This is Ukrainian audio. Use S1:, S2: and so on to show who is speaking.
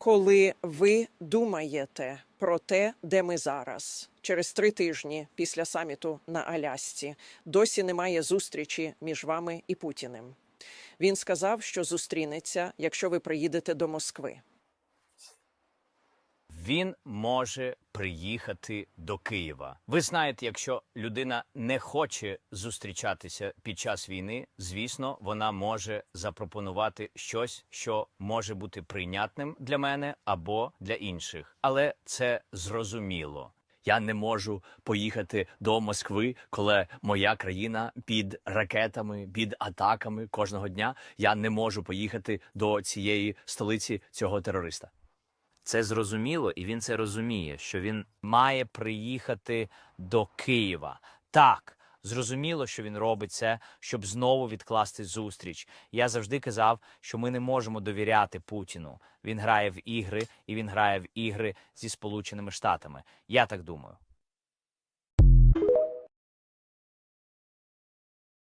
S1: коли ви думаєте про те, де ми зараз, через три тижні після саміту на Алясці, досі немає зустрічі між вами і Путіним. Він сказав, що зустрінеться, якщо ви приїдете до Москви.
S2: Він може приїхати до Києва. Ви знаєте, якщо людина не хоче зустрічатися під час війни, звісно, вона може запропонувати щось, що може бути прийнятним для мене або для інших. Але це зрозуміло. Я не можу поїхати до Москви, коли моя країна під ракетами, під атаками кожного дня. Я не можу поїхати до цієї столиці цього терориста. Це зрозуміло, і він це розуміє, що він має приїхати до Києва. Так, зрозуміло, що він робить це, щоб знову відкласти зустріч. Я завжди казав, що ми не можемо довіряти Путіну. Він грає в ігри, і він грає в ігри зі Сполученими Штатами. Я так думаю.